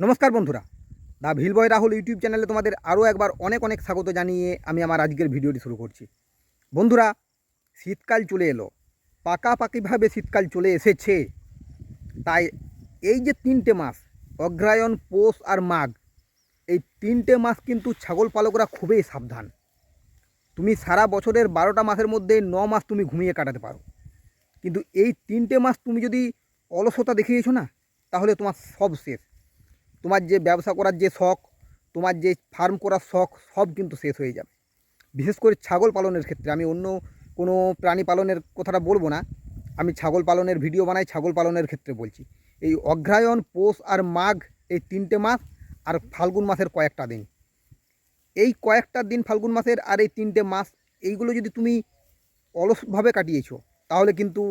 নমস্কার বন্ধুরা, দা ভিলবয় রাহুল ইউটিউব চ্যানেলে তোমাদের আরও একবার অনেক অনেক স্বাগত জানিয়ে আমি আমার আজকের ভিডিওটি শুরু করছি। বন্ধুরা, শীতকাল চলে এলো, পাকাপাকিভাবে শীতকাল চলে এসেছে। তাই এই যে তিনটে মাস, অগ্রায়ণ, পৌষ আর মাঘ, এই তিনটে মাস কিন্তু ছাগল পালকরা খুবই সাবধান। তুমি সারা বছরের বারোটা মাসের মধ্যে ন মাস তুমি ঘুমিয়ে কাটাতে পারো। কিন্তু এই তিনটে মাস তুমি যদি অলসতা দেখিয়েছো না, তাহলে তোমার সব শেষ। তোমার যে ব্যবসা করার যে শখ, তোমার যে ফার্ম করার শখ, সব কিন্তু শেষ হয়ে যাবে। বিশেষ করে ছাগল পালনের ক্ষেত্রে, আমি অন্য কোনো প্রাণী পালনের কথাটা বলব না। আমি ছাগল পালনের ভিডিও বানাই, ছাগল পালনের ক্ষেত্রে বলছি। এই অগ্রায়ণ, পৌষ আর মাঘ এই তিনটে মাস আর ফাল্গুন মাসের কয়েকটা দিন। এই কয়েকটা দিন ফাল্গুন মাসের আর এই তিনটে মাস, এইগুলো যদি তুমি অলসভাবে কাটিয়েছো, তাহলে কিন্তু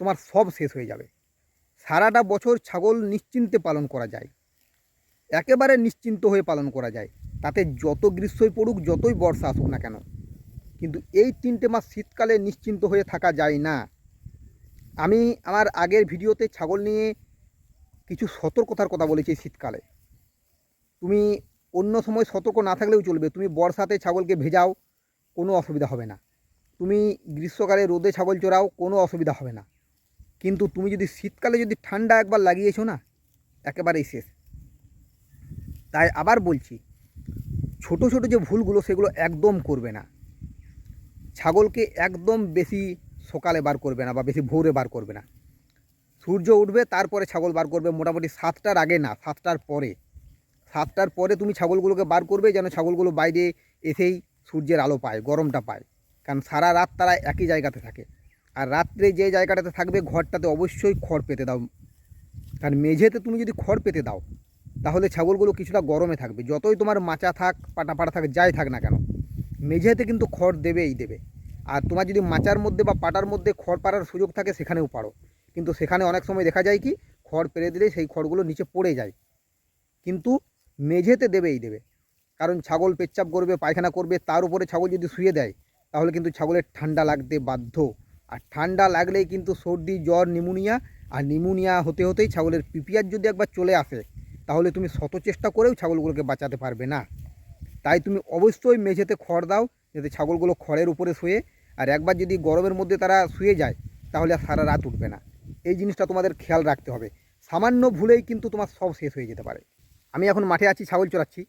তোমার সব শেষ হয়ে যাবে। সারাটা বছর ছাগল নিশ্চিন্তে পালন করা যায়। একেবারে নিশ্চিন্ত হয়ে পালন করা যায়। তাতে যত গ্রীষ্মই পড়ুক, যতই বর্ষা আসুক না কেন, কিন্তু এই তিনটে মাস শীতকালে নিশ্চিন্ত হয়ে থাকা যায় না। আমি আমার আগের ভিডিওতে ছাগল নিয়ে কিছু সতর্কতার কথা বলেছি শীতকালে। তুমি অন্য সময় সতর্ক না থাকলেও চলবে। তুমি বর্ষাতে ছাগলকে ভেজাও, কোনো অসুবিধা হবে না। তুমি গ্রীষ্মকালে রোদে ছাগল চড়াও, কোনো অসুবিধা হবে না। কিন্তু তুমি যদি শীতকালে যদি ঠান্ডা একবার লাগিয়েছো না, একেবারেই শেষ। তাই আবার বলছি, ছোট ছোট যে ভুলগুলো সেগুলো একদম করবে না। ছাগলকে একদম বেশি সকালে বার করবে না বা বেশি ভোরে বার করবে না। সূর্য উঠবে, তারপরে ছাগল বার করবে মোটামুটি সাতটার আগে না, সাতটার পরে। সাতটার পরে তুমি ছাগলগুলোকে বার করবে যেন ছাগলগুলো বাইরে এসেই সূর্যের আলো পায়, গরমটা পায়। কারণ সারা রাত তারা একই জায়গাতে থাকে। আর রাত্রে যে জায়গাটাতে থাকবে, ঘরটাতে অবশ্যই খড় পেতে দাও। কারণ মেঝেতে তুমি যদি খড় পেতে দাও তাহলে ছাগলগুলো কিছুটা গরমে থাকবে। যতই তোমার মাচা থাক পাটা পাটা থাক, যাই থাক না কেন, মেঝেতে কিন্তু খড় দেবেই দেবে। আর তোমার যদি মাচার মধ্যে বা পাটার মধ্যে খড় পাড়ার সুযোগ থাকে, সেখানেও পারো। কিন্তু সেখানে অনেক সময় দেখা যায় কি, খড় পেরে দিলে সেই খড়গুলো নিচে পড়ে যায়। কিন্তু মেঝেতে দেবেই দেবে। কারণ ছাগল পেচ্চাপ করবে, পায়খানা করবে, তার উপরে ছাগল যদি শুয়ে দেয়, তাহলে কিন্তু ছাগলের ঠান্ডা লাগতে বাধ্য। আর ঠান্ডা লাগলেই কিন্তু সর্দি, জ্বর, নিমোনিয়া, আর নিমোনিয়া হতে হতেই ছাগলের পিপিআর যদি একবার চলে আসে তাহলে তুমি শত চেষ্টা করেও ছাগলগুলোকে বাঁচাতে পারবে না। তাই তুমি অবশ্যই মেঝেতে খড় দাও, যাতে ছাগলগুলো খড়ের উপরে শুয়ে, আর একবার যদি গরমের মধ্যে তারা শুয়ে যায়, তাহলে আর সারা রাত উঠবে না। এই জিনিসটা তোমাদের খেয়াল রাখতে হবে। সামান্য ভুলেই কিন্তু তোমার সব শেষ হয়ে যেতে পারে। আমি এখন মাঠে আছি, ছাগল চড়াচ্ছি।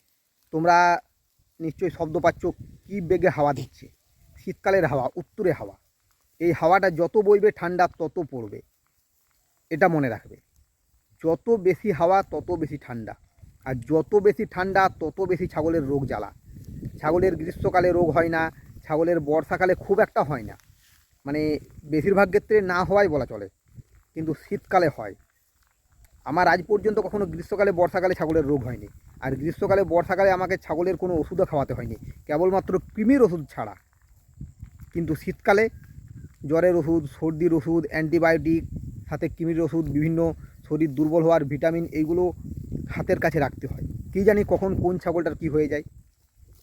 তোমরা নিশ্চয়ই শব্দ পাচ্ছ, কী বেগে হাওয়া দিচ্ছে। শীতকালের হাওয়া, উত্তরে হাওয়া। এই হাওয়াটা যত বইবে ঠান্ডা তত পড়বে। এটা মনে রাখবে। যত বেশি হাওয়া, তত বেশি ঠান্ডা। আর যত বেশি ঠান্ডা, তত বেশি ছাগলের রোগ জ্বালা। ছাগলের গ্রীষ্মকালে রোগ হয় না, ছাগলের বর্ষাকালে খুব একটা হয় না। মানে বেশিরভাগ ক্ষেত্রে না হওয়াই বলা চলে, কিন্তু শীতকালে হয়। আমার আজ পর্যন্ত কখনো গ্রীষ্মকালে, বর্ষাকালে ছাগলের রোগ হয়নি। আর গ্রীষ্মকালে, বর্ষাকালে আমাকে ছাগলের কোনো ওষুধও খাওয়াতে হয়নি, কেবলমাত্র কৃমির ওষুধ ছাড়া। কিন্তু শীতকালে জ্বরের ওষুধ, সর্দির ওষুধ, অ্যান্টিবায়োটিক, সাথে কৃমির ওষুধ, বিভিন্ন শরীর দুর্বল হওয়ার ভিটামিন এইগুলো হাতের কাছে রাখতে হয়। কী জানি কখন কোন ছাগলটার কি হয়ে যায়।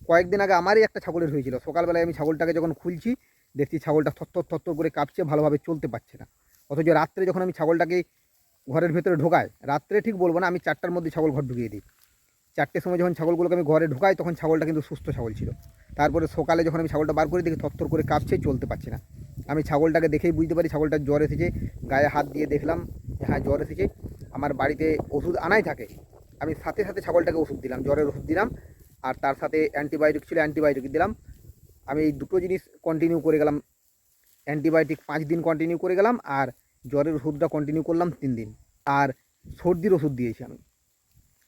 কয়েকদিন আগে আমারই একটা ছাগলের হয়েছিল। সকালবেলায় আমি ছাগলটাকে যখন খুলছি, দেখছি ছাগলটা থত্তর থত্তর করে কাঁপছে, ভালোভাবে চলতে পারছে না। অথচ রাত্রে যখন আমি ছাগলটাকে ঘরের ভেতরে ঢোকাই, রাত্রে ঠিক বলব না, আমি চারটার মধ্যে ছাগল ঘর ঢুকিয়ে দিই। চারটের সময় যখন ছাগলগুলোকে আমি ঘরে ঢুকাই, তখন ছাগলটা কিন্তু সুস্থ ছাগল ছিল। তারপরে সকালে যখন আমি ছাগলটা বার করে, দেখি থত্তর করে কাঁপছে, চলতে পারছে না। আমি ছাগলটাকে দেখেই বুঝতে পারি ছাগলটার জ্বর এসেছে। গায়ে হাত দিয়ে দেখলাম হ্যাঁ জ্বর এসেছে। আমার বাড়িতে ওষুধ আনাই থাকে। আমি সাথে সাথে ছাগলটাকে ওষুধ দিলাম, জ্বরের ওষুধ দিলাম। আর তার সাথে অ্যান্টিবায়োটিক ছিল, অ্যান্টিবায়োটিক দিলাম। আমি এই দুটো জিনিস কন্টিনিউ করে গেলাম। অ্যান্টিবায়োটিক পাঁচ দিন কন্টিনিউ করে গেলাম। আর জ্বরের ওষুধটা কন্টিনিউ করলাম তিন দিন। আর সর্দির ওষুধ দিয়েছি আমি।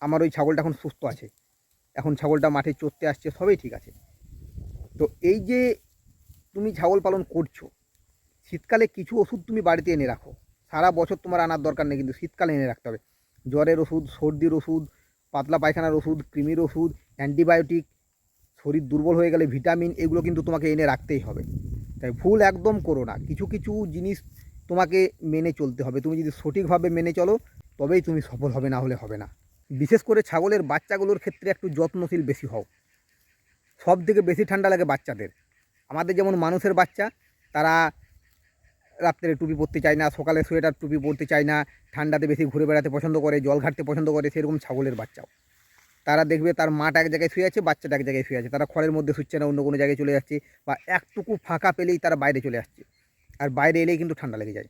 আমার ওই ছাগলটা এখন সুস্থ আছে। এখন ছাগলটা মাঠে চড়তে আসছে, সবই ঠিক আছে। তো এই যে তুমি ছাগল পালন করছ, শীতকালে কিছু ওষুধ তুমি বাড়িতে এনে রাখো। সারা বছর তোমার আনার দরকার নেই, কিন্তু শীতকালে এনে রাখতে হবে। জ্বরের ওষুধ, সর্দির ওষুধ, পাতলা পায়খানার ওষুধ, কৃমির ওষুধ, অ্যান্টিবায়োটিক, শরীর দুর্বল হয়ে গেলে ভিটামিন, এগুলো কিন্তু তোমাকে এনে রাখতেই হবে। তাই ভুল একদম করো না। কিছু কিছু জিনিস তোমাকে মেনে চলতে হবে। তুমি যদি সঠিকভাবে মেনে চলো, তবেই তুমি সফল হবে, না হলে হবে না। বিশেষ করে ছাগলের বাচ্চাগুলোর ক্ষেত্রে একটু যত্নশীল বেশি হও। সব থেকে বেশি ঠান্ডা লাগে বাচ্চাদের। আমাদের যেমন মানুষের বাচ্চা, তারা রাত্রে টুপি পরতে চায় না, সকালে সোয়েটার টুপি পরতে চায় না, ঠান্ডাতে বেশি ঘুরে বেড়াতে পছন্দ করে, জল ঘাটতে পছন্দ করে, সেরকম ছাগলের বাচ্চাও। তারা দেখবে তার মাটা এক জায়গায় শুয়ে আছে, বাচ্চাটা এক জায়গায় শুয়ে আছে। তারা খড়ের মধ্যে শুচ্ছে না, অন্য কোনো জায়গায় চলে যাচ্ছে বা একটুকু ফাঁকা পেলেই তারা বাইরে চলে আসছে। আর বাইরে এলেই কিন্তু ঠান্ডা লেগে যায়।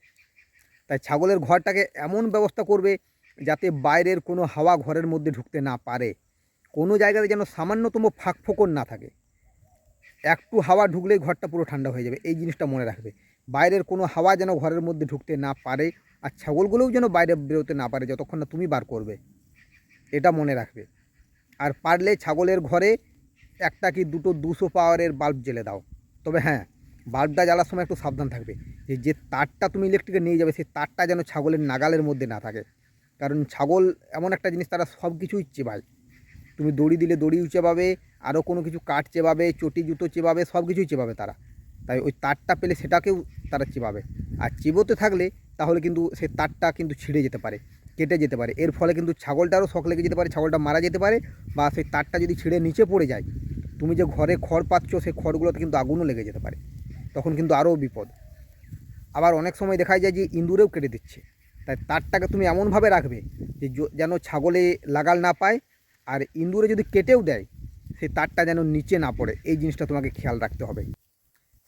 তাই ছাগলের ঘরটাকে এমন ব্যবস্থা করবে যাতে বাইরের কোনো হাওয়া ঘরের মধ্যে ঢুকতে না পারে। কোনো জায়গাতে যেন সামান্যতম ফাঁক ফোকর না থাকে। একটু হাওয়া ঢুকলেই ঘরটা পুরো ঠান্ডা হয়ে যাবে, এই জিনিসটা মনে রাখবে। বাইরের কোনো হাওয়া যেন ঘরের মধ্যে ঢুকতে না পারে আর ছাগলগুলোও যেন বাইরে বেরোতে না পারে যতক্ষণ না তুমি বার করবে। এটা মনে রাখবে। আর পারলে ছাগলের ঘরে একটা কি দুটো দুশো পাওয়ারের বাল্ব জ্বেলে দাও। তবে হ্যাঁ বাল্বটা জ্বালার সময় একটু সাবধান থাকবে। যে যে তারটা তুমি ইলেকট্রিকে নিয়ে যাবে, সেই তারটা যেন ছাগলের নাগালের মধ্যে না থাকে। কারণ ছাগল এমন একটা জিনিস, তারা সব কিছুই চেবায়। তুমি দড়ি দিলে দড়িও চেবাবে, আরও কোনো কিছু কাঠ চেবাবে, চটি, জুতো চেবাবে, সব কিছুই চেবাবে তারা। তাই ওই তারটা পেলে সেটাকেও তারা চিবাবে। আর চিবোতে থাকলে তাহলে কিন্তু সেই তারটা কিন্তু ছিঁড়ে যেতে পারে, কেটে যেতে পারে। এর ফলে কিন্তু ছাগলটারও শখ লেগে যেতে পারে, ছাগলটা মারা যেতে পারে বা সেই তারটা যদি ছিঁড়ে নিচে পড়ে যায়, তুমি যে ঘরে খড় পাচ্ছ, সেই খড়গুলোতে কিন্তু আগুনও লেগে যেতে পারে। তখন কিন্তু আরও বিপদ। আবার অনেক সময় দেখা যায় যে ইঁদুরেও কেটে দিচ্ছে। তাই তারটাকে তুমি এমনভাবে রাখবে যে যেন ছাগলে লাগাল না পায় আর ইঁদুরে যদি কেটেও দেয় সেই তারটা যেন নিচে না পড়ে। এই জিনিসটা তোমাকে খেয়াল রাখতে হবে।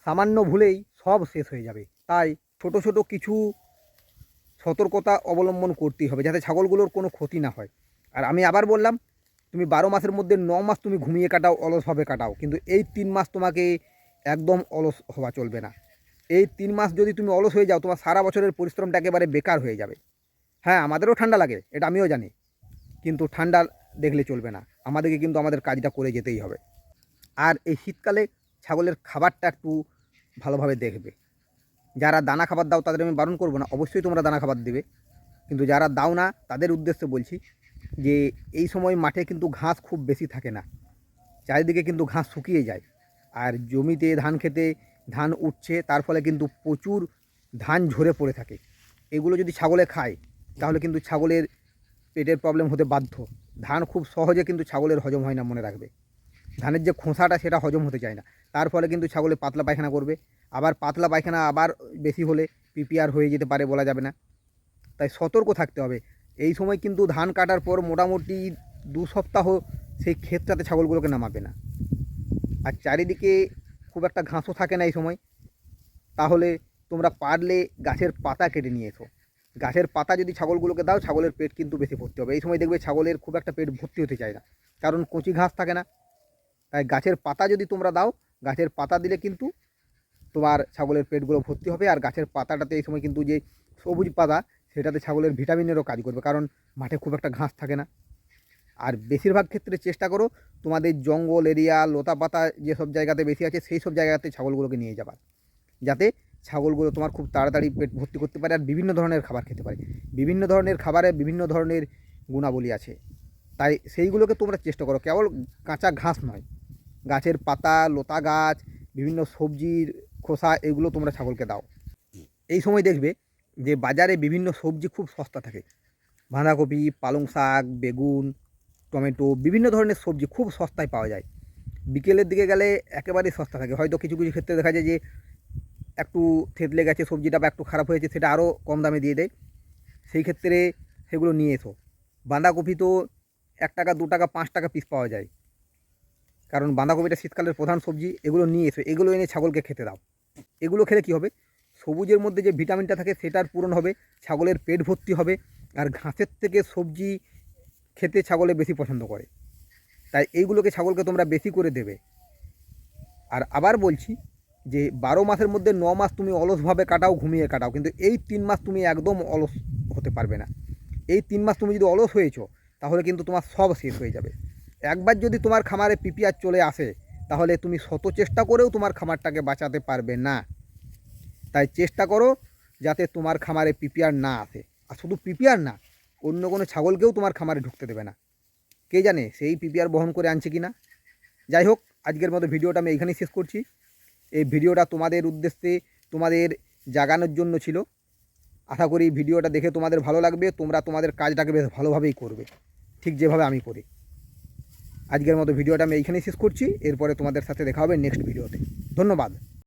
সামান্য ভুলেই সব শেষ হয়ে যাবে। তাই ছোট ছোট কিছু সতর্কতা অবলম্বন করতেই হবে যাতে ছাগলগুলোর কোনো ক্ষতি না হয়। আর আমি আবার বললাম, তুমি বারো মাসের মধ্যে ন মাস তুমি ঘুমিয়ে কাটাও, অলসভাবে কাটাও। কিন্তু এই তিন মাস তোমাকে একদম অলস হওয়া চলবে না। এই তিন মাস যদি তুমি অলস হয়ে যাও, তোমার সারা বছরের পরিশ্রমটা একেবারে বেকার হয়ে যাবে। হ্যাঁ আমাদেরও ঠান্ডা লাগে, এটা আমিও জানি। কিন্তু ঠান্ডা দেখলে চলবে না। আমাদেরকে কিন্তু আমাদের কাজটা করে যেতেই হবে। আর এই শীতকালে ছাগলের খাবারটা একটু ভালোভাবে দেখবে। যারা দানা খাবার দাও, তাদের আমি বারণ করব না, অবশ্যই তোমরা দানা খাবার দেবে। কিন্তু যারা দাও না, তাদের উদ্দেশ্যে বলছি যে, এই সময় মাঠে কিন্তু ঘাস খুব বেশি থাকে না। চারিদিকে কিন্তু ঘাস শুকিয়ে যায়। আর জমিতে ধান খেতে ধান উঠছে, তার ফলে কিন্তু প্রচুর ধান ঝরে পড়ে থাকে। এগুলো যদি ছাগলে খায়, তাহলে কিন্তু ছাগলের পেটের প্রবলেম হতে বাধ্য। ধান খুব সহজে কিন্তু ছাগলের হজম হয় না মনে রাখবে। ধানের যে খোসাটা, সেটা হজম হতে চায় না। তার ফলে কিন্তু ছাগলে পাতলা পায়খানা করবে। আবার পাতলা পায়খানা আবার বেশি হলে পিপিআর হয়ে যেতে পারে বলা যাবে না। তাই সতর্ক থাকতে হবে। এই সময় কিন্তু ধান কাটার পর মোটামুটি দু সপ্তাহ সেই ক্ষেতটাতে ছাগলগুলোকে নামাবে না। আর চারিদিকে খুব একটা ঘাসও থাকে না এই সময়। তাহলে তোমরা পারলে গাছের পাতা কেটে নিয়ে এসো। গাছের পাতা যদি ছাগলগুলোকে দাও, ছাগলের পেট কিন্তু বেশি ভর্তি হবে। এই সময় দেখবে ছাগলের খুব একটা পেট ভর্তি হতে চায় না। কারণ কচি ঘাস থাকে না। তাই গাছের পাতা যদি তোমরা দাও, গাছের পাতা দিলে কিন্তু তোমার ছাগলের পেটগুলো ভর্তি হবে। আর গাছের পাতাটাতে এই সময় কিন্তু যে সবুজ পাতা, সেটাতে ছাগলের ভিটামিনেরও কাজ করবে। কারণ মাঠে খুব একটা ঘাস থাকে না। আর বেশিরভাগ ক্ষেত্রে চেষ্টা করো তোমাদের জঙ্গল এরিয়া লতা পাতা যেসব জায়গাতে বেশি আছে, সেই সব জায়গাতে ছাগলগুলোকে নিয়ে যাবা যাতে ছাগলগুলো তোমার খুব তাড়াতাড়ি পেট ভর্তি করতে পারে আর বিভিন্ন ধরনের খাবার খেতে পারে। বিভিন্ন ধরনের খাবারে বিভিন্ন ধরনের গুণাবলী আছে। তাই সেইগুলোকে তোমরা চেষ্টা করো। কেবল কাঁচা ঘাস নয়। গাছের পাতা, লতা গাছ, বিভিন্ন সবজির খোসা, এগুলো তোমরা ছাগলকে দাও। এই সময় দেখবে যে বাজারে বিভিন্ন সবজি খুব সস্তা থাকে। বাঁধাকপি, পালং শাক, বেগুন টমেটো, বিভিন্ন ধরনের সবজি খুব সস্তায় পাওয়া যায়। বিকেলের দিকে গেলে একেবারেই সস্তা থাকে। হয়তো কিছু কিছু ক্ষেত্রে দেখা যায় যে একটু থেতলে গেছে, সবজিটা বা একটু খারাপ হয়েছে, সেটা আরও কম দামে দিয়ে দেয়। সেই ক্ষেত্রে সেগুলো নিয়ে এসো। বাঁধাকপি তো এক টাকা, দু টাকা, পাঁচ টাকা পিস পাওয়া যায়। কারণ বাঁধাকপিটা শীতকালের প্রধান সবজি, এগুলো নিয়ে এসো। এগুলো এনে ছাগলকে খেতে দাও। এগুলো খেলে কী হবে? সবুজের মধ্যে যে ভিটামিনটা থাকে, সেটার পূরণ হবে, ছাগলের পেট ভর্তি হবে, আর ঘাসের থেকে সবজি খেতে ছাগলে বেশি পছন্দ করে। তাই এইগুলোকে ছাগলকে তোমরা বেশি করে দেবে। আর আবার বলছি যে, বারো মাসের মধ্যে ন মাস তুমি অলসভাবে কাটাও, ঘুমিয়ে কাটাও। কিন্তু এই তিন মাস তুমি একদম অলস হতে পারবে না। এই তিন মাস তুমি যদি অলস হয়েছো, তাহলে কিন্তু তোমার সব শেষ হয়ে যাবে। একবার যদি তোমার খামারে পিপিআর চলে আসে, তাহলে তুমি শত চেষ্টা করেও তোমার খামারটাকে বাঁচাতে পারবে না। তাই চেষ্টা করো যাতে তোমার খামারে পিপিআর না আসে। আর শুধু পিপিআর না অন্য কোনো ছাগলকেও তোমার খামারে ঢুকতে দেবে না। কে জানে সেই পিপিআর বহন করে আনছে কি না যাই হোক, আজকের মতো ভিডিওটা আমি এইখানেই শেষ করছি। এই ভিডিওটা তোমাদের উদ্দেশ্যে তোমাদের জাগানোর জন্য ছিল। আশা করি ভিডিওটা দেখে তোমাদের ভালো লাগবে, তোমরা তোমাদের কাজটাকে বেশ ভালোভাবেই করবে। ঠিক যেভাবে আমি করি। আজকের মতো ভিডিওটা আমি এইখানেই শেষ করছি। এরপরে তোমাদের সাথে দেখা হবে নেক্সট ভিডিওতে। ধন্যবাদ।